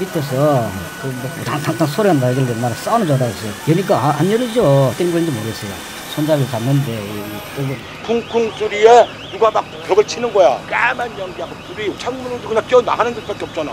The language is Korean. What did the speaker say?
밑에서 그뭐 우당탕탕 소리가 나길래 나는 싸우는 줄 알았어요. 여니까 아, 안 열리죠. 어떤 건지 모르겠어요. 손잡이 잡는데 이- 이거 쿵쿵 소리에 누가 막 벽을 치는 거야. 까만 연기하고 불이 창문으로 그냥 뛰어 나가는 것밖에 없잖아.